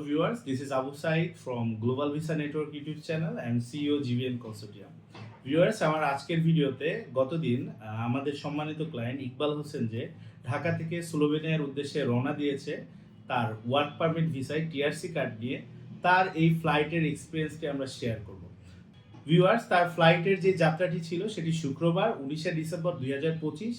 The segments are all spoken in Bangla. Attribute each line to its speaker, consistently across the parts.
Speaker 1: viewers, this is Abu Said from Global Visa Network YouTube channel and CEO GVN Consortium. Viewers আমার আজকের ভিডিওতে গতদিন আমাদের সম্মানিত ক্লায়েন্ট ইকবাল হোসেন যে ঢাকা থেকে স্লোভেনিয়ার উদ্দেশ্যে রওনা দিয়েছে তার ওয়ার্ক পারমিট ভিসায় টিআরসি কার্ড নিয়ে তার এই ফ্লাইটের এক্সপিরিয়েন্সটি আমরা শেয়ার করব। ভিউয়ার্স তার ফ্লাইটের যে যাত্রাটি ছিল সেটি শুক্রবার উনিশে ডিসেম্বর দুই হাজার পঁচিশ।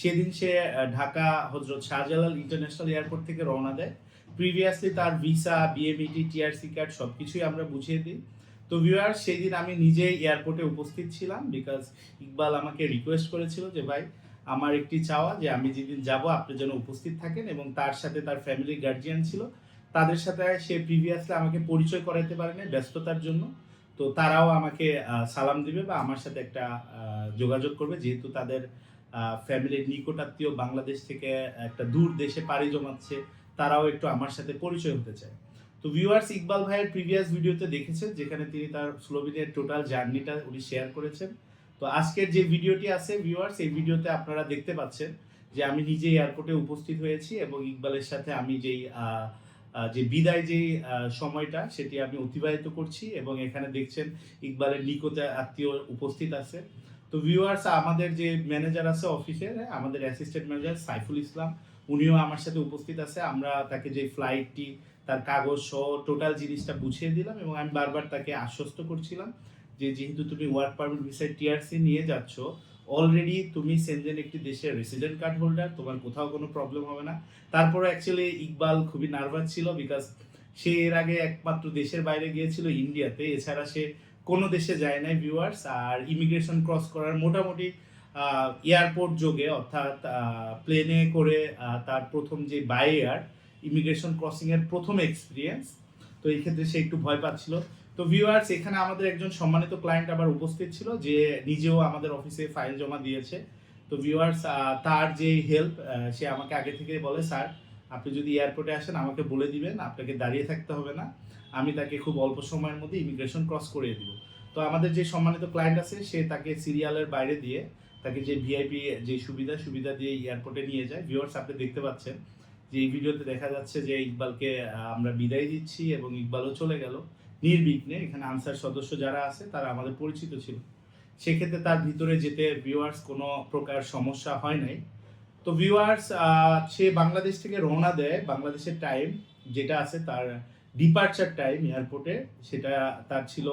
Speaker 1: সেদিন সে ঢাকা হজরত শাহজালাল ইন্টারন্যাশনাল এয়ারপোর্ট থেকে রওনা দেয়। প্রিভিয়াসলি তার ভিসা বিএমইটি টিআরসি কার্ড সব কিছুই আমরা বুঝিয়ে দিই। তো ভিউয়ার সেই দিন আমি নিজে এয়ারপোর্টে উপস্থিত ছিলাম বিকজ ইকবাল আমাকে রিকোয়েস্ট করেছিল যে, ভাই, আমার একটি চাওয়া যে আমি যেদিন যাব, আপনি যেন উপস্থিত থাকেন এবং তার সাথে তার ফ্যামিলি গার্জিয়ান ছিল। তাদের সাথে সে প্রিভিয়াসলি আমাকে পরিচয় করাতে পারেনি ব্যস্ততার জন্য। তো তারাও আমাকে সালাম দিবে বা আমার সাথে একটা যোগাযোগ করবে। যেহেতু তাদের ফ্যামিলির নিকটাত্মীয় বাংলাদেশ থেকে একটা দূর দেশে পাড়ি জমাচ্ছে তারাও একটু আমার সাথে পরিচয় হতে চায়। তো ভিউয়ার্স ইকবাল ভাইয়ের প্রিভিয়াস ভিডিওতে দেখেছেন, যেখানে তিনি তার স্লোভেনিয়ার টোটাল জার্নিটা উনি শেয়ার করেছেন। তো আজকের যে ভিডিওটি আছে ভিউয়ার্স এই ভিডিওতে আপনারা দেখতে পাচ্ছেন যে আমি নিজে এয়ারপোর্টে উপস্থিত হয়েছি এবং ইকবালের সাথে আমি যেই যে বিদায় যে সময়টা, সেটি আমি অতিবাহিত করছি এবং এখানে দেখছেন ইকবালের নিকটে আত্মীয় উপস্থিত আছে তো ভিউয়ার্স আমাদের যে ম্যানেজার আছে অফিসের হ্যাঁ, আমাদের অ্যাসিস্ট্যান্ট ম্যানেজার সাইফুল ইসলাম উনিও আমার সাথে উপস্থিত আছে। আমরা তাকে যে ফ্লাইটটি তার কাগজ সহ টোটাল জিনিসটা বুঝিয়ে দিলাম এবং আমি বারবার তাকে আশ্বস্ত করছিলাম যে যেহেতু তুমি ওয়ার্ক পারমিট ভিসায় টিআরসি নিয়ে যাচ্ছ অলরেডি তুমি সেনজেন একটি দেশের রেসিডেন্ট কার্ড হোল্ডার তোমার কোথাও কোনো প্রবলেম হবে না। তারপরে অ্যাকচুয়ালি ইকবাল খুবই নার্ভাস ছিল বিকজ সে এর আগে একমাত্র দেশের বাইরে গিয়েছিল ইন্ডিয়াতে এছাড়া সে কোনো দেশে যায় নাই ভিউয়ার্স আর ইমিগ্রেশন ক্রস করার মোটামুটি এয়ারপোর্ট যোগে, অর্থাৎ প্লেনে করে তার প্রথম যে বাই এয়ার ইমিগ্রেশন ক্রসিং এর প্রথম এক্সপিরিয়েন্স তো এই ক্ষেত্রে সে একটু ভয় পাচ্ছিল। তো ভিউয়ার্স এখানে আমাদের একজন সম্মানিত ক্লায়েন্ট আবার উপস্থিত ছিল, যে নিজেও আমাদের অফিসে ফাইল জমা দিয়েছে। তো ভিউয়ার্স তার যে হেল্প সে আমাকে আগে থেকে বলে, স্যার আপনি যদি এয়ারপোর্টে আসেন, আমাকে বলে দিবেন, আপনাকে দাঁড়িয়ে থাকতে হবে না। আমি তাকে খুব অল্প সময়ের মধ্যে ইমিগ্রেশন ক্রস করিয়ে দিব। তো আমাদের যে সম্মানিত ক্লায়েন্ট আছে, সে তাকে সিরিয়ালের বাইরে দিয়ে তাকে যে ভিআইপি যে সুবিধা সুবিধা দিয়ে এয়ারপোর্টে নিয়ে যায়। ভিউয়ার্স আপনি দেখতে পাচ্ছেন যে এই ভিডিওতে দেখা যাচ্ছে যে ইকবালকে আমরা বিদায় দিচ্ছি এবং ইকবালও চলে গেল। নির্বিঘ্নে এখানে আনসার সদস্য যারা আছে, তারা আমাদের পরিচিত ছিল। সেক্ষেত্রে তার ভিতরে যেতে ভিউয়ার্স কোনো প্রকার সমস্যা হয় নাই। তো ভিউয়ার্স সে বাংলাদেশ থেকে রওনা দেয় বাংলাদেশের টাইম যেটা আছে তার ডিপার্চার টাইম এয়ারপোর্টে সেটা তার ছিল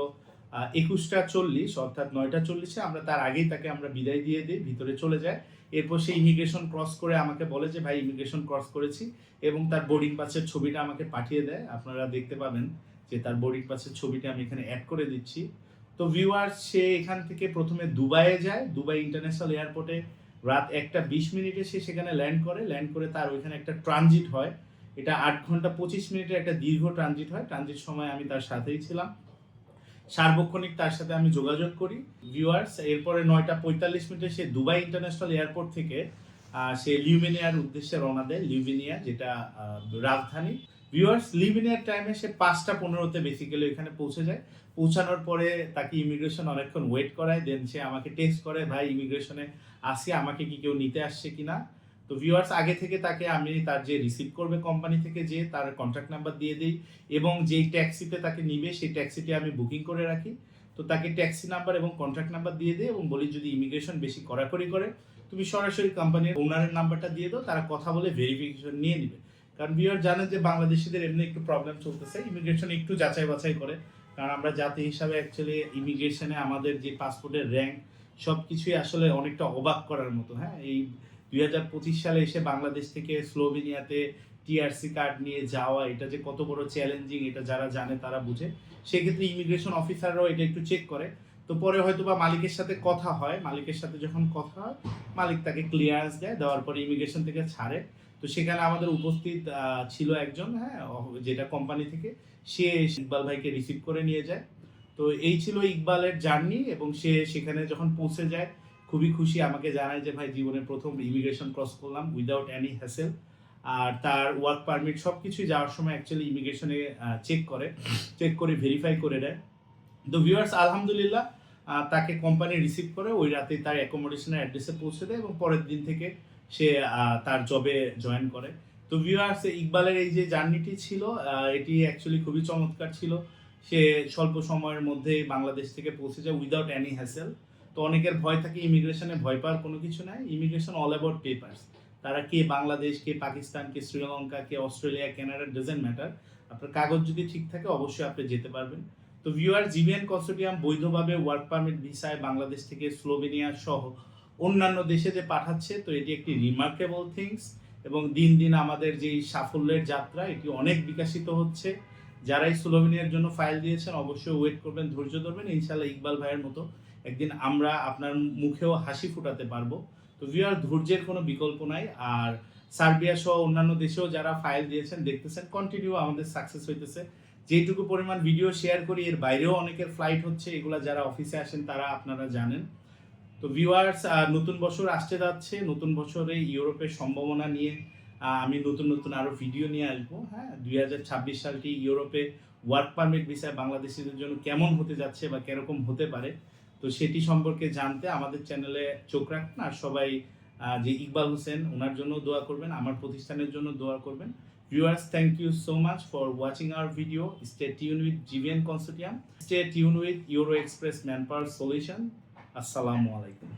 Speaker 1: একুশটা চল্লিশ, অর্থাৎ নয়টা চল্লিশে। আমরা তার আগেই তাকে আমরা বিদায় দিয়ে দিই, ভিতরে চলে যায়। এরপর সে ইমিগ্রেশন ক্রস করে আমাকে বলে যে, ভাই ইমিগ্রেশন ক্রস করেছি। এবং তার বোর্ডিং পাসের ছবিটা আমাকে পাঠিয়ে দেয়। আপনারা দেখতে পাবেন যে তার বোর্ডিং পাসের ছবিটা আমি এখানে অ্যাড করে দিচ্ছি। তো ভিউয়ার সে এখান থেকে প্রথমে দুবাইয়ে যায়। দুবাই ইন্টারন্যাশনাল এয়ারপোর্টে রাত একটা বিশ মিনিটে সে সেখানে ল্যান্ড করে ল্যান্ড করে তার ওইখানে একটা ট্রানজিট হয়। এটা আট ঘণ্টা পঁচিশ মিনিটের একটা দীর্ঘ ট্রানজিট হয়। ট্রানজিট সময় আমি তার সাথেই ছিলাম। সার্বক্ষণিক তার সাথে আমি যোগাযোগ করি। ভিউয়ার্স এরপরে নয়টা পঁয়তাল্লিশ মিনিটে সে দুবাই ইন্টারন্যাশনাল এয়ারপোর্ট থেকে সে লিউমিনিয়ার উদ্দেশ্যে রওনা দেয়। লিউমিনিয়া যেটা রাজধানী। ভিউয়ার্স লিউমিনিয়ার টাইমে সে পাঁচটা পনেরোতে বেসিক্যালি এখানে পৌঁছে যায়। পৌঁছানোর পরে তাকে ইমিগ্রেশন অনেকক্ষণ ওয়েট করায় দেন সে আমাকে টেস্ট করে, ভাই ইমিগ্রেশনে আসি, আমাকে কি কেউ নিতে আসছে কিনা? তো ভিউয়ার্স আগে থেকে তাকে আমি তার যে রিসিভ করবে কোম্পানি থেকে যে তার কন্ট্যাক্ট নাম্বার দিয়ে দিই এবং যেই ট্যাক্সিতে তাকে নিবে, সেই ট্যাক্সিটি আমি বুকিং করে রাখি। তো তাকে ট্যাক্সি নাম্বার এবং কন্ট্যাক্ট নাম্বার দিয়ে দিই এবং বলি, যদি ইমিগ্রেশন বেশি কড়াকড়ি করে, তুমি সরাসরি কোম্পানির ওনারের নাম্বারটা দিয়ে দাও, তারা কথা বলে ভেরিফিকেশন নিয়ে নিবে। কারণ ভিউয়ার জানেন যে বাংলাদেশিদের এমনি একটু প্রবলেম চলতেছে ইমিগ্রেশন একটু যাচাই বাছাই করে। কারণ আমরা জাতি হিসাবে অ্যাকচুয়ালি ইমিগ্রেশনে আমাদের যে পাসপোর্টের র্যাঙ্ক সব কিছুই আসলে অনেকটা অবাক করার মতো হ্যাঁ? এই দুই হাজার পঁচিশ সালে এসে বাংলাদেশ থেকে স্লোভেনিয়াতে টিআরসি কার্ড নিয়ে যাওয়া, এটা যে কত বড় চ্যালেঞ্জিং এটা যারা জানে তারা বুঝে। সেক্ষেত্রে ইমিগ্রেশন অফিসাররাও এটা একটু চেক করে। তো পরে হয়তো বা মালিকের সাথে কথা হয়। মালিকের সাথে যখন কথা হয়, মালিক তাকে ক্লিয়ারেন্স দেয়, দেওয়ার পরে ইমিগ্রেশন থেকে ছাড়ে। তো সেখানে আমাদের উপস্থিত ছিল একজন হ্যাঁ যেটা কোম্পানি থেকে। সে ইকবাল ভাইকে রিসিভ করে নিয়ে যায়। তো এই ছিল ইকবালের জার্নি এবং সে সেখানে যখন পৌঁছে যায়, খুবই খুশি আমাকে জানায় যে, ভাই, জীবনে প্রথম ইমিগ্রেশন ক্রস করলাম উইদাউট এনি হ্যাসেল আর তার ওয়ার্ক পারমিট সব কিছুই যাওয়ার সময় অ্যাকচুয়ালি ইমিগ্রেশনে চেক করে। চেক করে ভেরিফাই করে দেয়। তো ভিউয়ার্স আলহামদুলিল্লাহ তাকে কোম্পানি রিসিভ করে। ওই রাতে তার অ্যাকোমোডেশনের অ্যাড্রেসে পৌঁছে দেয় এবং পরের দিন থেকে সে তার জবে জয়েন করে। তো ভিউয়ার্স ইকবালের এই যে জার্নিটি ছিল এটি অ্যাকচুয়ালি খুবই চমৎকার ছিল। সে স্বল্প সময়ের মধ্যে বাংলাদেশ থেকে পৌঁছে যায় উইদাউট এনি হ্যাসেল তো অনেকের ভয় থাকে ইমিগ্রেশনে ভয় পাওয়ার কোনো কিছু নাই। ইমিগ্রেশন অল অ্যাবাউট পেপার্স তারা কে বাংলাদেশ, কে পাকিস্তান, কে শ্রীলঙ্কা, কে অস্ট্রেলিয়া, কানাডা ডাজেন্ট ম্যাটার আপনার কাগজ যদি ঠিক থাকে, অবশ্যই আপনি যেতে পারবেন। তো ভিউয়ার জিবিএন কনসোর্টিয়াম বৈধভাবে ওয়ার্ক পারমিট ভিসায় বাংলাদেশ থেকে স্লোভেনিয়া সহ অন্যান্য দেশে যে পাঠাচ্ছে, তো এটি একটি রিমার্কেবল থিংস এবং দিন দিন আমাদের যে সাফল্যের যাত্রা, এটি অনেক বিকশিত হচ্ছে। যারাই স্লোভেনিয়ার জন্য ফাইল দিয়েছেন, অবশ্যই ওয়েট করবেন, ধৈর্য ধরবেন। ইনশাল্লাহ ইকবাল ভাইয়ের মতো একদিন আমরা আপনার মুখেও হাসি ফোটাতে পারব। তো ভিউয়ার ধৈর্যের কোনো বিকল্প নাই। আর সার্বিয়া সহ অন্যান্য দেশেও যারা ফাইল দিয়েছেন, দেখতেছেন কন্টিনিউ আমাদের সাকসেস হইতেছে। যেটুকু পরিমাণ ভিডিও শেয়ার করি, এর বাইরেও অনেকের ফ্লাইট হচ্ছে। এগুলা যারা অফিসে আসেন, তারা আপনারা জানেন। তো ভিউয়ার্স নতুন বছর আসতে যাচ্ছে। নতুন বছরে ইউরোপের সম্ভাবনা নিয়ে আমি নতুন নতুন আরও ভিডিও নিয়ে আসব। হ্যাঁ দুই হাজার ছাব্বিশ সালটি ইউরোপে ওয়ার্ক পারমিট বিষয়ে বাংলাদেশিদের জন্য কেমন হতে যাচ্ছে বা কীরকম হতে পারে? তো সেটি সম্পর্কে জানতে আমাদের চ্যানেলে চোখ রাখুন আর সবাই যে ইকবাল হোসেন, ওনার জন্য দোয়া করবেন, আমার প্রতিষ্ঠানের জন্য দোয়া করবেন। Viewers thank you so much for watching our video stay tune with GVN consortium stay tune with Euro Express man power solution আসসালামু আলাইকুম।